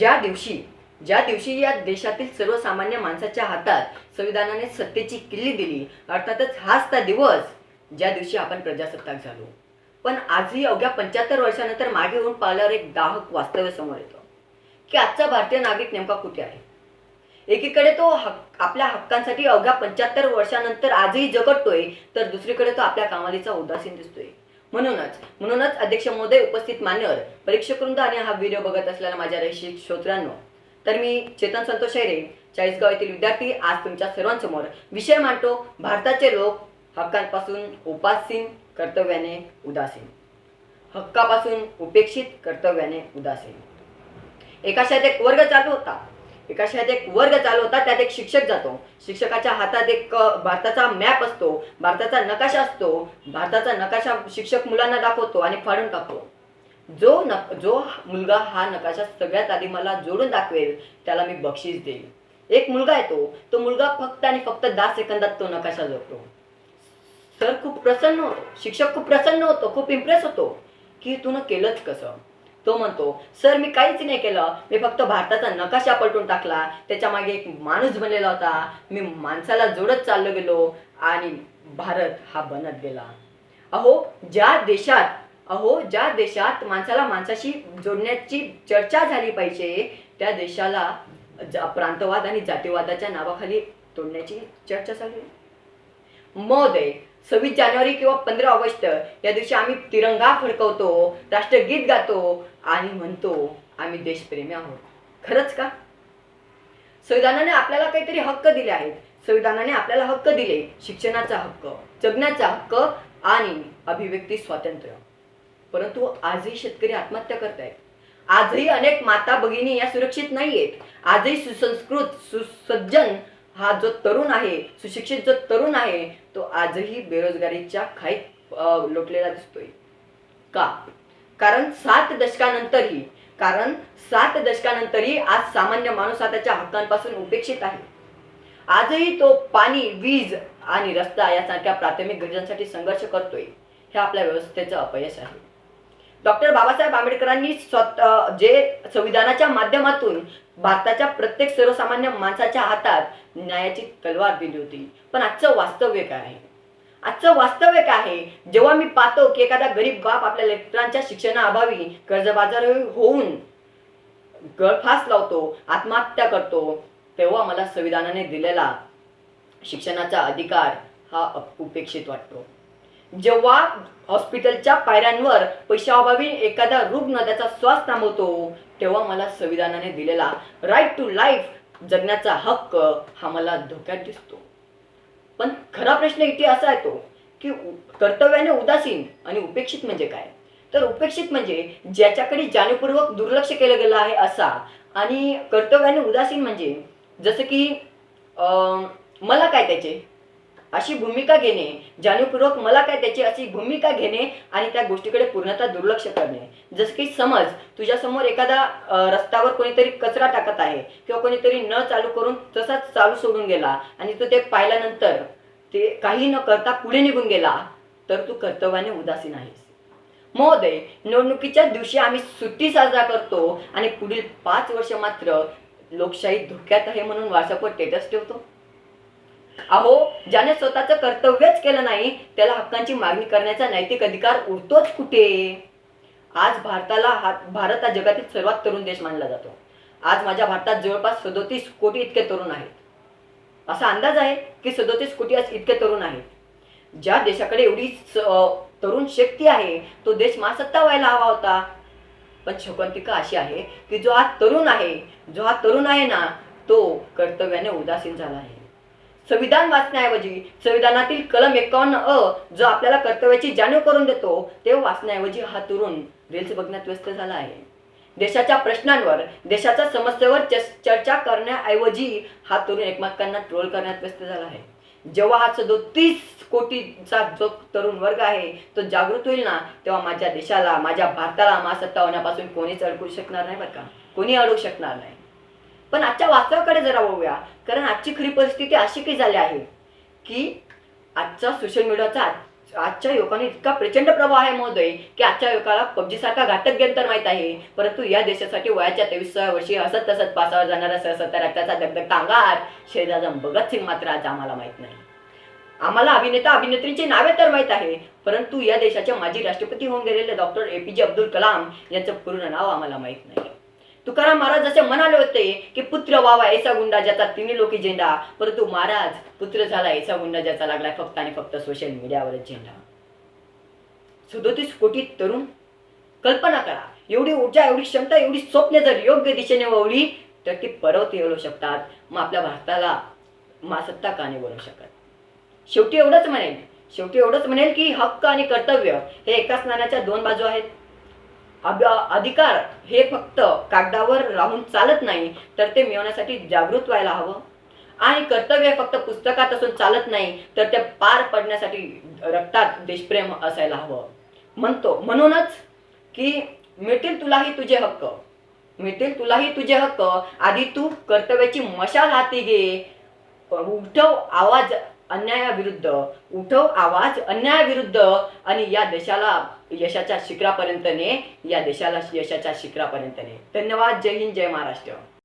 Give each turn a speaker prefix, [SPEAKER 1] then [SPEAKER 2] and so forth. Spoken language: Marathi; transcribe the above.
[SPEAKER 1] ज्या दिवशी ज्या दिवशी या देशातील सर्वसामान्य माणसाच्या हातात संविधानाने सत्तेची किल्ली दिली अर्थातच हाच त्या दिवस ज्या दिवशी आपण प्रजासत्ताक झालो. पण आजही अवघ्या पंच्याहत्तर वर्षानंतर मागे होऊन पाहिल्यावर एक दाहक वास्तव्य समोर येतं की आजचा भारतीय नागरिक नेमका कुठे आहे? एकीकडे तो हक आपल्या हक्कांसाठी अवघ्या पंच्याहत्तर वर्षानंतर आजही जगटतोय तर दुसरीकडे तो आपल्या कामालीचा उदासीन दिसतोय. म्हणूनच म्हणूनच अध्यक्ष महोदय उपस्थित मान्यवर परीक्षकवृंद आणि हा व्हिडिओ बघत असलेल्या माझ्या रसिक श्रोत्यांनो तर मी चेतन संतोष हैरे चाळीसगाव येथील विद्यार्थी आज तुमच्या सर्वांसमोर विषय मांडतो भारताचे लोक हक्कांपासून उपासीन कर्तव्याने उदासीन. हक्कापासून उपेक्षित कर्तव्याने उदासीन. एका शाळेत एक वर्ग चालू होता. एका शाळेत एक वर्ग चालू होता त्यात एक शिक्षक जातो. शिक्षकाच्या हातात एक भारताचा मॅप असतो. भारताचा नकाशा असतो. भारताचा नकाशा शिक्षक मुलांना दाखवतो आणि फाडून टाकतो. जो न जो मुलगा हा नकाशा सगळ्यात आधी मला जोडून दाखवेल त्याला मी बक्षीस देईल. एक मुलगा येतो. तो मुलगा फक्त आणि फक्त दहा सेकंदात तो नकाशा जोडतो. सर खूप प्रसन्न होतो. शिक्षक खूप प्रसन्न होतो. खूप इम्प्रेस होतो. की तुनं केलंच कसं? तो म्हणतो सर मी काहीच नाही केलं. मी फक्त भारताचा नकाशा पलटून टाकला. त्याच्यामागे एक माणूस बनलेला होता. मी माणसाला जोडत चाललो गेलो आणि भारत हा बनत गेला. अहो ज्या देशात अहो ज्या देशात माणसाला माणसाशी जोडण्याची चर्चा झाली पाहिजे त्या देशाला प्रांतवाद आणि जातीवादाच्या नावाखाली तोडण्याची चर्चा चालू आहे. महोदय सव्वीस जानेवारी किंवा पंधरा ऑगस्ट या दिवशी आम्ही तिरंगा फडकवतो राष्ट्रगीत गातो आणि म्हणतो आम्ही देशप्रेमी आहोत. खरंच का? संविधानाने आपल्याला काहीतरी हक्क दिले आहेत. संविधानाने आपल्याला हक्क दिले. शिक्षणाचा हक्क जगण्याचा हक्क आणि अभिव्यक्ती स्वातंत्र्य. परंतु आजही शेतकरी आत्महत्या करतायत. आजही अनेक माता भगिनी या सुरक्षित नाहीयेत. आजही सुसंस्कृत सुसज्जन हा जो तरुण आहे सुशिक्षित जो तरुण आहे तो आजही बेरोजगारीच्या खाईत लोटलेला दिसतोय. का? कारण सात दशकानंतरही कारण सात दशकानंतरही आज सामान्य माणूस हा त्याच्या हक्कांपासून उपेक्षित आहे. आजही तो पाणी वीज आणि रस्ता यासारख्या प्राथमिक गरजांसाठी संघर्ष करतोय हे आपल्या व्यवस्थेचं अपयश आहे. डॉक्टर बाबासाहेब आंबेडकरांनी स्वतः जे संविधानाच्या माध्यमातून भारताच्या प्रत्येक सर्वसामान्य माणसाच्या हातात न्यायाची तलवार दिली होती. पण आजचं वास्तव्य काय आहे? आजचं वास्तव्य काय आहे? जेव्हा मी पाहतो की एखादा गरीब बाप आपल्या लेकरांच्या शिक्षणाअभावी कर्जबाजार होऊन गळफास लावतो आत्महत्या करतो तेव्हा मला संविधानाने दिलेला शिक्षणाचा अधिकार हा अप- उपेक्षित वाटतो. जेव्हा हॉस्पिटलच्या पायऱ्यांवर पैशाअभावी एखादा रुग्ण त्याचा श्वास थांबवतो. तेव्हा मला संविधानाने दिलेला राईट टू लाईफ जगण्याचा हक्क हा मला धोक्यात दिसतो. पण खरा प्रश्न इथे असा येतो की कर्तव्याने उदासीन आणि उपेक्षित म्हणजे काय? तर उपेक्षित म्हणजे ज्याच्याकडे जाणीवपूर्वक दुर्लक्ष केलं गेलं आहे असा आणि कर्तव्याने उदासीन म्हणजे जसं की अं, मला काय त्याचे? अशी भूमिका घेणे जाणीवपूर्वक मला काय त्याची अशी भूमिका घेणे आणि त्या गोष्टीकडे पूर्णतः दुर्लक्ष करणे. जसं की समज तुझ्यासमोर एखादा रस्त्यावर कोणीतरी कचरा टाकत आहे किंवा कोणीतरी न चालू करून तसाच चालू सोडून गेला आणि तू ते पाहिल्यानंतर ते काही न करता पुढे निघून गेला तर तू कर्तव्याने उदासीन आहेस. महोदय निवडणुकीच्या दिवशी आम्ही सुट्टी साजरा करतो आणि पुढील पाच वर्ष मात्र लोकशाही धोक्यात आहे म्हणून व्हॉट्सअपवर स्टेटस ठेवतो. अहो ज्याने स्वतःचं कर्तव्यच केलं नाही त्याला हक्कांची मागणी करण्याचा नैतिक अधिकार उरतोच कुठे? आज भारताला हा भारत हा जगातील सर्वात तरुण देश मानला जातो. आज माझ्या भारतात जवळपास सदोतीस कोटी इतके तरुण आहेत. असा अंदाज आहे की सदोतीस कोटी आज इतके तरुण आहेत. ज्या देशाकडे एवढी तरुण शक्ती आहे तो देश महासत्ता व्हायला हवा होता. पण शोकांतिका अशी आहे की जो हा तरुण आहे जो हा तरुण आहे ना तो कर्तव्याने उदासीन झाला आहे. संविधान वाचण्याऐवजी संविधानातील कलम एकावन्न अ जो आपल्याला कर्तव्याची जाणीव करून देतो ते वाचण्याऐवजी हा तरुण रील्स बघण्यात व्यस्त झाला आहे. देशाच्या प्रश्नांवर देशाच्या समस्येवर चर्चा करण्याऐवजी हा तरुण एकमेकांना ट्रोल करण्यात व्यस्त झाला आहे. जेव्हा हा सदोतीस कोटीचा जो तरुण वर्ग आहे तो जागृत होईल ना तेव्हा माझ्या देशाला माझ्या भारताला महासत्ता होण्यापासून कोणीच अडकू शकणार नाही बरं का? कोणी अडकू शकणार नाही? पण आजच्या वास्तवाकडे जरा बघूया कारण आजची खरी परिस्थिती अशी काही झाली आहे की आजचा सोशल मीडियाचा आजच्या युवकांनी इतका प्रचंड प्रभाव आहे महोदय की आजच्या युवकाला पबजी सारखा घातक गेम तर माहीत आहे. परंतु या देशासाठी वयाच्या तेवीसव्या वर्षी असत तसत पासावर जाणारा सशस्त्र रक्ताचा दगदग अंगार शहीद भगतसिंग मात्र आज आम्हाला माहीत नाही. आम्हाला अभिनेता अभिनेत्रींची नावे तर माहीत आहे परंतु या देशाचे माजी राष्ट्रपती होऊन गेलेले डॉक्टर ए पी जे अब्दुल कलाम यांचं पूर्ण नाव आम्हाला माहीत नाही. तुकाराम महाराज जसे म्हणाले होते की पुत्र व्हावा ऐसा गुंडा ज्याचा तिन्ही लोकी झेंडा परंतु महाराज पुत्र झाला ऐसा गुंडा ज्याचा लागलाय फक्त आणि फक्त सोशल मीडियावरच झेंडा. सदोतीस कोटी तरुण कल्पना करा एवढी ऊर्जा एवढी क्षमता एवढी स्वप्ने जर योग्य दिशेने वळली तर ती पर्वत येऊ शकतात. मग आपल्या भारताला महासत्ता का नाही बोलू शकत? शेवटी एवढंच म्हणेल शेवटी एवढंच म्हणेल की हक्क आणि कर्तव्य हे एकाच नाण्याच्या दोन बाजू आहेत. अधिकार हे फक्त कागदावर राहून चालत नाही तर ते मिळवण्यासाठी जागृत व्हायला हवं. आणि कर्तव्य फक्त पुस्तकात असून चालत नाही तर ते पार पडण्यासाठी रक्तात देशप्रेम असायला हवं. म्हणतो म्हणूनच की मिळतील तुलाही तुझे हक्क. मिळतील तुलाही तुझे हक्क. आधी तू कर्तव्याची मशाल हाती घे. उठव आवाज अन्यायाविरुद्ध उठव आवाज अन्यायाविरुद्ध आणि या देशाला यशाच्या शिखरापर्यंत ने या देशाला यशाच्या शिखरापर्यंत ने धन्यवाद. जय हिंद जय महाराष्ट्र.